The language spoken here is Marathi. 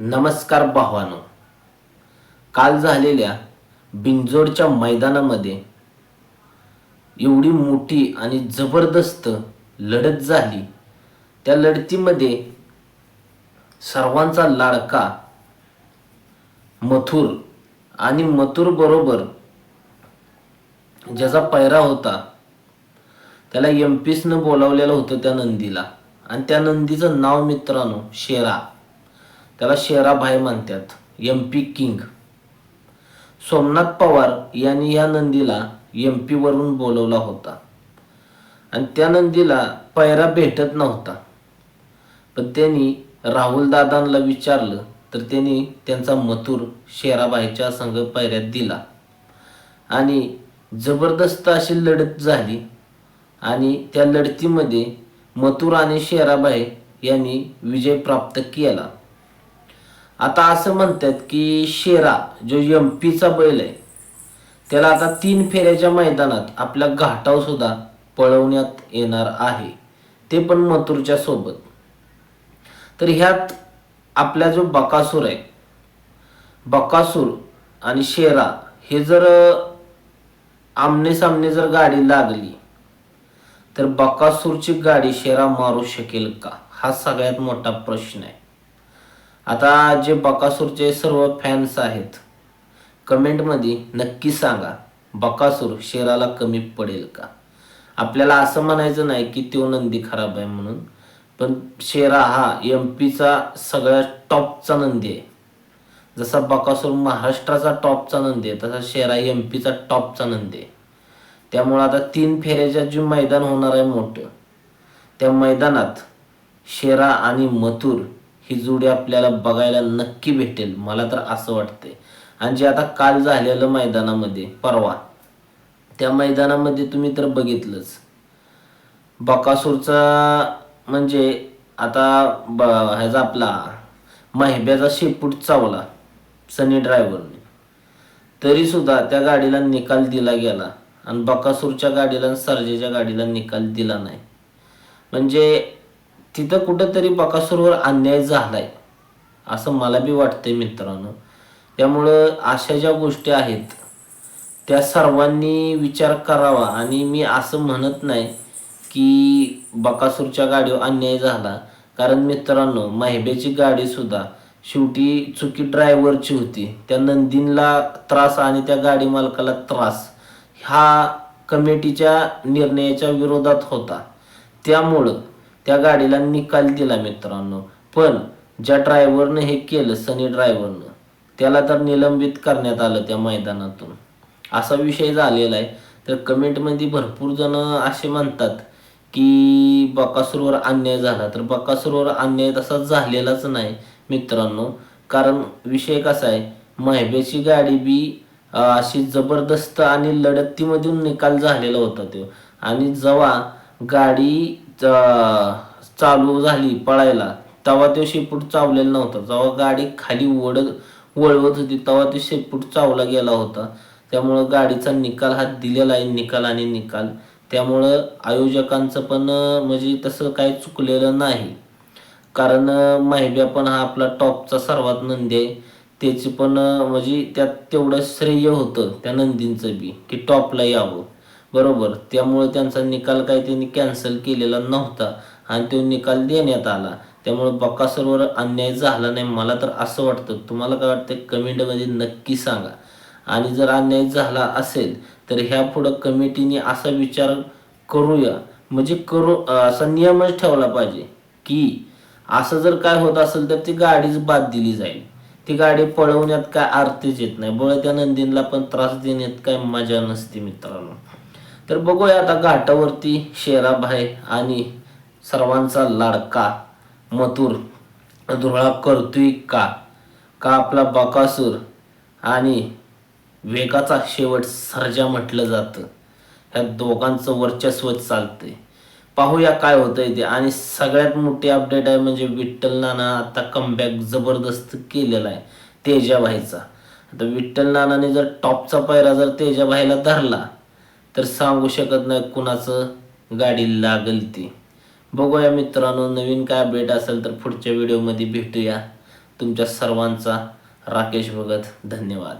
नमस्कार भावानो. काल झालेल्या बिंजोडच्या मैदानामध्ये एवढी मोठी आणि जबरदस्त लढत झाली. त्या लढतीमध्ये सर्वांचा लाडका मथुर आणि मथुर बरोबर ज्याचा पैरा होता त्याला एम पीसनं बोलावलेलं होतं त्या नंदीला. आणि त्या नंदीचं नाव मित्रांनो शेरा. त्याला शेराभाई म्हणतात M P king Somnath Pawar यांनी या नंदीला एम वरून बोलवला होता. आणि त्या नंदीला पैरा भेटत नव्हता. पण त्यांनी राहुल दादांना विचारलं तर त्यांनी त्यांचा मथुर शेराबाईच्या संघ पैऱ्यात दिला. आणि जबरदस्त अशी लढत झाली. आणि त्या लढतीमध्ये मथुर आणि शेराबाई यांनी विजय प्राप्त केला. आता असं म्हणतात की शेरा जो एम पीचा बैल आहे त्याला आता तीन फेऱ्याच्या मैदानात आपल्या घाटावसुद्धा पळवण्यात येणार आहे. ते पण मथुरच्या सोबत. तर ह्यात आपला जो बकासूर आहे बकासूर आणि शेरा हे जर आमने सामने जर गाडी लागली तर बकासूरची गाडी शेरा मारू शकेल का? हा सगळ्यात मोठा प्रश्न आहे. आता जे बकासूरचे सर्व फॅन्स आहेत कमेंटमध्ये नक्की सांगा बकासूर शेराला कमी पडेल का? आपल्याला असं म्हणायचं नाही की तो नंदी खराब आहे म्हणून पण शेरा हा एम पीचा सगळ्यात टॉपचा नंदी आहे. जसा बकासूर महाराष्ट्राचा टॉपचा नंदी आहे तसा शेरा एम पीचा टॉपचा नंदी आहे. त्यामुळं आता तीन फेऱ्याच्या जे मैदान होणार आहे मोठं त्या मैदानात शेरा आणि मथुर ही जोडी आपल्याला बघायला नक्की भेटेल मला तर असं वाटतंय. आणि जे आता काल झालेलं मैदानामध्ये परवा त्या मैदानामध्ये तुम्ही तर बघितलंच. बकासूरचा म्हणजे आता ब ह्याचा आपला महिब्याचा शेपूट चावला सनी ड्रायव्हरने. तरीसुद्धा त्या गाडीला निकाल दिला गेला आणि बकासूरच्या गाडीला आणि सर्जेच्या गाडीला निकाल दिला नाही. म्हणजे तिथं कुठंतरी बकासूरवर अन्याय झालाय असं मला बी वाटतंय मित्रांनो. त्यामुळं अशा ज्या गोष्टी आहेत त्या सर्वांनी विचार करावा. आणि मी असं म्हणत नाही की बकासूरच्या गाडीवर अन्याय झाला. कारण मित्रांनो माहिब्याची गाडीसुद्धा शेवटी चुकी ड्रायव्हरची होती. त्या नंदीनला त्रास आणि त्या गाडी मालकाला त्रास हा कमिटीच्या निर्णयाच्या विरोधात होता. त्यामुळं त्या गाडीला निकाल दिला मित्रांनो. पण ज्या ड्रायव्हरनं हे केलं सनी ड्रायव्हरनं त्याला तर निलंबित करण्यात आलं त्या मैदानातून. असा विषय झालेला आहे. तर कमेंटमध्ये भरपूर जण असे म्हणतात की बकासूरवर अन्याय झाला. तर बकासूरवर अन्याय तसा झालेलाच नाही मित्रांनो. कारण विषय कसा आहे महिब्याची गाडी बी अशी जबरदस्त आणि लढतीमधून निकाल झालेला होता तो. आणि जेव्हा गाडी चालू झाली पळायला. तेव्हा तो शेपूट चावलेला नव्हता. जेव्हा गाडी खाली ओढ वळवत होती तेव्हा तो शेपूट चावला गेला होता. त्यामुळं गाडीचा निकाल हा दिलेला आहे निकाल आणि निकाल. त्यामुळं आयोजकांचं पण म्हणजे तसं काही चुकलेलं नाही. कारण माहिब्या पण हा आपला टॉपचा सर्वात नंदी आहे. त्याची पण म्हणजे त्यात तेवढं श्रेय होतं त्या नंदींचं बी की टॉपला यावं. बरोबर. त्यामुळे त्यांचा निकाल काय त्यांनी कॅन्सल केलेला नव्हता आणि तो निकाल देण्यात आला. त्यामुळे बकासूरवर अन्याय झाला नाही मला तर असं वाटतं. तुम्हाला काय वाटतं? कमेंटमध्ये नक्की सांगा. आणि जर अन्याय झाला असेल तर ह्या पुढं कमिटीने असा विचार करूया. म्हणजे करू असा नियमच ठेवला पाहिजे की असं जर काय होत असेल तर ती गाडीच बाद दिली जाईल. ती गाडी पळवण्यात काय अर्थच येत नाही. बळ त्या नंदींना पण त्रास देण्यात काय मजा नसते मित्रांनो. तर बघूया आता घाटावरती शेराभाई आणि सर्वांचा लाडका मथुर धुळा करतोय का? का आपला बकासूर आणि वेगाचा शेवट सर्जा म्हटलं जातं. ह्या दोघांचं वर्चस्व चालतंय. पाहूया काय होतंय ते. आणि सगळ्यात मोठी अपडेट आहे म्हणजे विठ्ठल नाना आता कमबॅक जबरदस्त केलेला आहे. तेजाभाईचा आता विठ्ठल नानाने जर टॉपचा पायरा जर तेजाभाईला धरला तर सांगू शकत नाही कुणाचं गाडी लागल ती. बघूया मित्रांनो नवीन काय अपडेट असेल तर पुढच्या व्हिडिओमध्ये भेटूया. तुमच्या सर्वांचा राकेश भगत धन्यवाद.